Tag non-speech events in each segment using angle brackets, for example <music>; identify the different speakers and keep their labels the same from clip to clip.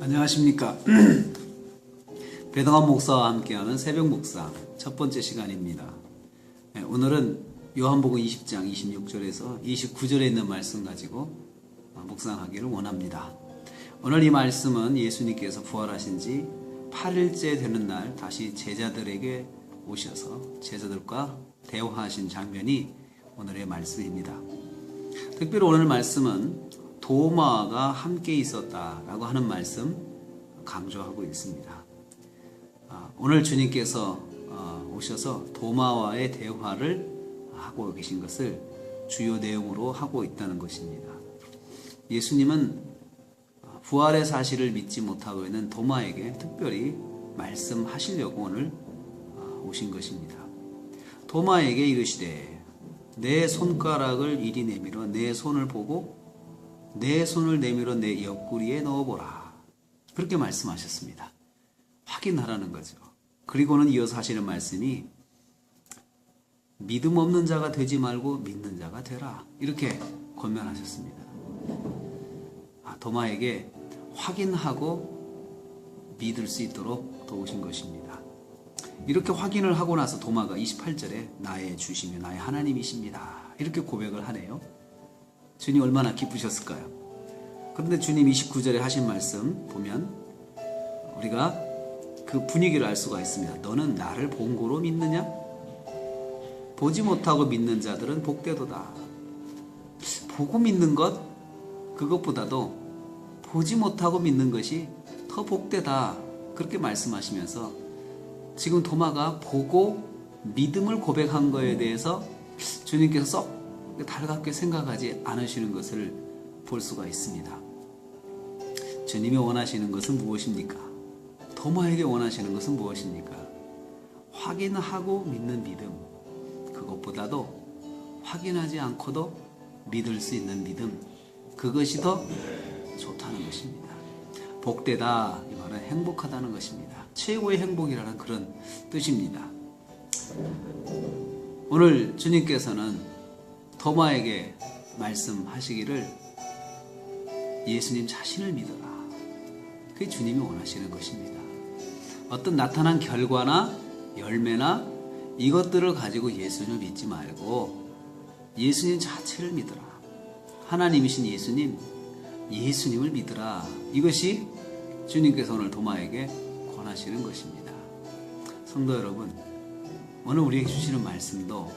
Speaker 1: 안녕하십니까. <clears throat> 배동환 목사와 함께하는 새벽 묵상 첫 번째 시간입니다. 네, 오늘은 요한복음 20장 26절에서 29절에 있는 말씀 가지고 묵상하기를 원합니다. 오늘 이 말씀은 예수님께서 부활하신 지 8일째 되는 날 다시 제자들에게 오셔서 제자들과 대화하신 장면이 오늘의 말씀입니다. 특별히 오늘 말씀은 도마가 함께 있었다라고 하는 말씀 강조하고 있습니다. 아, 오늘 주님께서 어, 오셔서 도마와의 대화를 하고 계신 것을 주요 내용으로 하고 있다는 것입니다. 예수님은 부활의 사실을 믿지 못하고 있는 도마에게 특별히 말씀하시려고 오늘 어, 오신 것입니다. 도마에게 이르시되 내 손가락을 이리 내밀어 내 손을 보고 내 손을 내밀어 내 옆구리에 넣어보라. 그렇게 말씀하셨습니다. 확인하라는 거죠. 그리고는 이어서 하시는 말씀이 믿음 없는 자가 되지 말고 믿는 자가 되라. 이렇게 권면하셨습니다. 아, 도마에게 확인하고 믿을 수 있도록 도우신 것입니다. 이렇게 확인을 하고 나서 도마가 28절에 나의 주심이 나의 하나님이십니다. 이렇게 고백을 하네요. 주님 얼마나 기쁘셨을까요? 그런데 주님 29절에 하신 말씀 보면 우리가 그 분위기를 알 수가 있습니다. 너는 나를 본고로 믿느냐? 보지 못하고 믿는 자들은 복되도다. 보고 믿는 것 그것보다도 보지 못하고 믿는 것이 더 복되다. 그렇게 말씀하시면서 지금 도마가 보고 믿음을 고백한 거에 대해서 주님께서 썩 달갑게 생각하지 않으시는 것을 볼 수가 있습니다. 주님이 원하시는 것은 무엇입니까? 도마에게 원하시는 것은 무엇입니까? 확인하고 믿는 믿음. 그것보다도 확인하지 않고도 믿을 수 있는 믿음. 그것이 더 좋다는 것입니다. 복되다 이 말은 행복하다는 것입니다. 최고의 행복이라는 그런 뜻입니다. 오늘 주님께서는 도마에게 말씀하시기를 예수님 자신을 믿어라. 그게 주님이 원하시는 것입니다. 어떤 나타난 결과나 열매나 이것들을 가지고 예수님을 믿지 말고 예수님 자체를 믿어라. 하나님이신 예수님, 예수님을 믿으라. 이것이 주님께서 오늘 도마에게 권하시는 것입니다. 성도 여러분, 오늘 우리에게 주시는 말씀도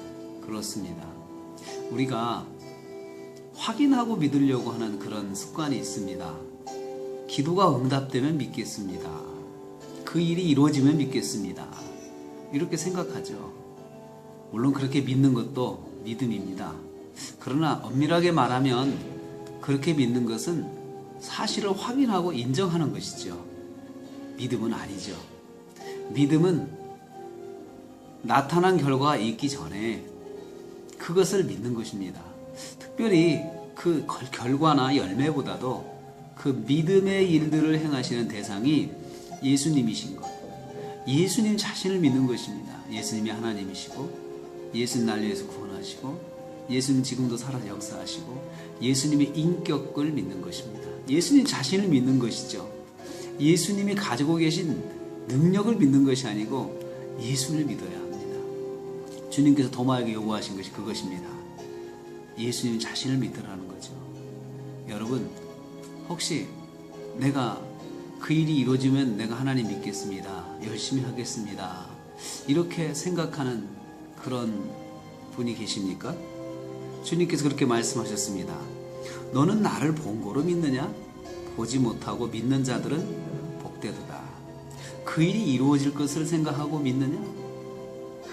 Speaker 1: 그렇습니다. 우리가 확인하고 믿으려고 하는 그런 습관이 있습니다. 기도가 응답되면 믿겠습니다. 그 일이 이루어지면 믿겠습니다. 이렇게 생각하죠. 물론 그렇게 믿는 것도 믿음입니다. 그러나 엄밀하게 말하면 그렇게 믿는 것은 사실을 확인하고 인정하는 것이죠. 믿음은 아니죠. 믿음은 나타난 결과가 있기 전에 그것을 믿는 것입니다. 특별히 그 결과나 열매보다도 그 믿음의 일들을 행하시는 대상이 예수님이신 것. 예수님 자신을 믿는 것입니다. 예수님이 하나님이시고, 예수님 날 위해서 구원하시고, 예수님 지금도 살아 역사하시고, 예수님의 인격을 믿는 것입니다. 예수님 자신을 믿는 것이죠. 예수님이 가지고 계신 능력을 믿는 것이 아니고 예수를 믿어야. 주님께서 도마에게 요구하신 것이 그것입니다. 예수님 자신을 믿으라는 거죠. 여러분, 혹시 내가 그 일이 이루어지면 내가 하나님 믿겠습니다. 열심히 하겠습니다. 이렇게 생각하는 그런 분이 계십니까? 주님께서 그렇게 말씀하셨습니다. 너는 나를 본고로 믿느냐? 보지 못하고 믿는 자들은 복되도다. 그 일이 이루어질 것을 생각하고 믿느냐?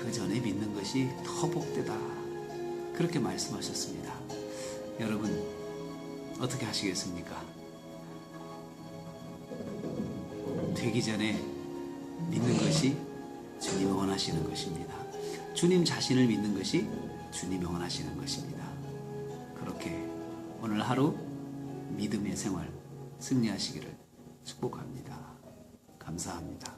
Speaker 1: 그 전에 믿는 것이 더 복되다. 그렇게 말씀하셨습니다. 여러분, 어떻게 하시겠습니까? 되기 전에 믿는 것이 주님이 원하시는 것입니다. 주님 자신을 믿는 것이 주님이 원하시는 것입니다. 그렇게 오늘 하루 믿음의 생활 승리하시기를 축복합니다. 감사합니다.